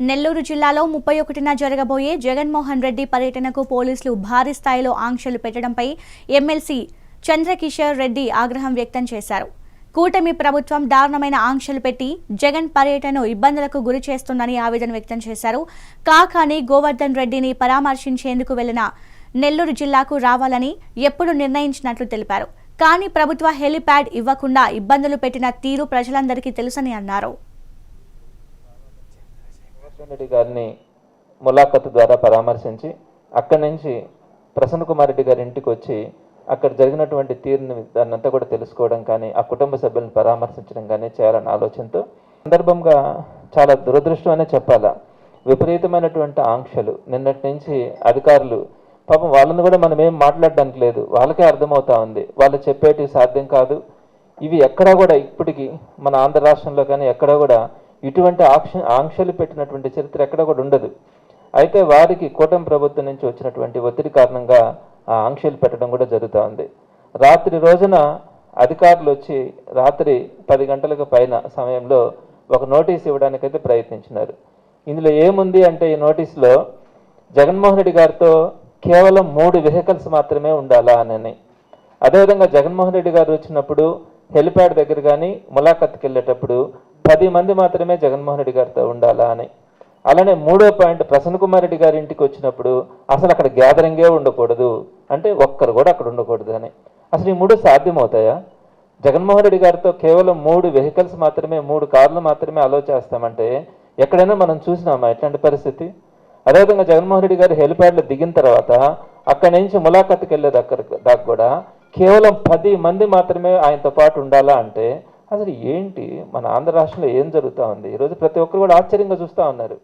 నెల్లూరు జిల్లాలో ముప్పై ఒకటిన జరగబోయే జగన్మోహన్ రెడ్డి పర్యటనకు పోలీసులు భారీ స్థాయిలో ఆంక్షలు పెట్టడంపై ఎమ్మెల్సీ చంద్రకిషోర్ రెడ్డి ఆగ్రహం వ్యక్తం చేశారు. కూటమి ప్రభుత్వం దారుణమైన ఆంక్షలు పెట్టి జగన్ పర్యటనను ఇబ్బందులకు గురి చేస్తుందని ఆవేదన వ్యక్తం చేశారు. కాకాని గోవర్ధన్ రెడ్డిని పరామర్శించేందుకు వెళ్ళిన నెల్లూరు జిల్లాకు రావాలని ఎప్పుడు నిర్ణయించినట్లు తెలిపారు. కానీ ప్రభుత్వ హెలిప్యాడ్ ఇవ్వకుండా ఇబ్బందులు పెట్టిన తీరు ప్రజలందరికీ తెలుసని అన్నారు. రెడ్డి గారిని ములాఖత్ ద్వారా పరామర్శించి అక్కడి నుంచి ప్రసన్న కుమార్ రెడ్డి గారి ఇంటికి వచ్చి అక్కడ జరిగినటువంటి తీరుని దాన్నంతా కూడా తెలుసుకోవడం కానీ ఆ కుటుంబ సభ్యులను పరామర్శించడం కానీ చేయాలన్న ఆలోచనతో సందర్భంగా చాలా దురదృష్టం అనే చెప్పాలా. విపరీతమైనటువంటి ఆంక్షలు నిన్నటి నుంచి అధికారులు పాపం వాళ్ళని కూడా మనం ఏం మాట్లాడడానికి లేదు వాళ్ళకే అర్థమవుతా ఉంది. వాళ్ళు చెప్పేటివి సాధ్యం కాదు. ఇవి ఎక్కడా కూడా ఇప్పటికీ మన ఆంధ్ర రాష్ట్రంలో కానీ ఎక్కడా కూడా ఇటువంటి ఆక్ష ఆంక్షలు పెట్టినటువంటి చరిత్ర ఎక్కడ కూడా ఉండదు. అయితే వారికి కూటమి ప్రభుత్వం నుంచి వచ్చినటువంటి ఒత్తిడి కారణంగా ఆ ఆంక్షలు పెట్టడం కూడా జరుగుతూ ఉంది. రాత్రి రోజున అధికారులు వచ్చి రాత్రి పది గంటలకు పైన సమయంలో ఒక నోటీస్ ఇవ్వడానికైతే ప్రయత్నించినారు. ఇందులో ఏముంది అంటే ఈ నోటీస్లో జగన్మోహన్ రెడ్డి గారితో కేవలం మూడు వెహికల్స్ మాత్రమే ఉండాలా అని. అదేవిధంగా జగన్మోహన్ రెడ్డి గారు వచ్చినప్పుడు హెలిప్యాడ్ దగ్గర కానీ ములాఖత్కి వెళ్ళేటప్పుడు పది మంది మాత్రమే జగన్మోహన్ రెడ్డి గారితో ఉండాలా అని. అలానే మూడో పాయింట్ ప్రసన్న కుమార్ రెడ్డి గారి ఇంటికి వచ్చినప్పుడు అసలు అక్కడ గ్యాదరింగే ఉండకూడదు. అంటే ఒక్కరు కూడా అక్కడ ఉండకూడదు అని. అసలు ఈ మూడు సాధ్యమవుతాయా? జగన్మోహన్ రెడ్డి గారితో కేవలం మూడు వెహికల్స్ మాత్రమే మూడు కార్లు మాత్రమే అలో చేస్తామంటే ఎక్కడైనా మనం చూసినామా ఇట్లాంటి పరిస్థితి? అదేవిధంగా జగన్మోహన్ రెడ్డి గారు హెలిప్యాడ్లో దిగిన తర్వాత అక్కడి నుంచి ములాఖత్కి వెళ్ళే దగ్గర దాకా కూడా కేవలం పది మంది మాత్రమే ఆయనతో పాటు ఉండాలా అంటే అసలు ఏంటి మన ఆంధ్ర రాష్ట్రంలో ఏం జరుగుతూ ఉంది? ఈరోజు ప్రతి ఒక్కరు కూడా ఆశ్చర్యంగా చూస్తూ ఉన్నారు.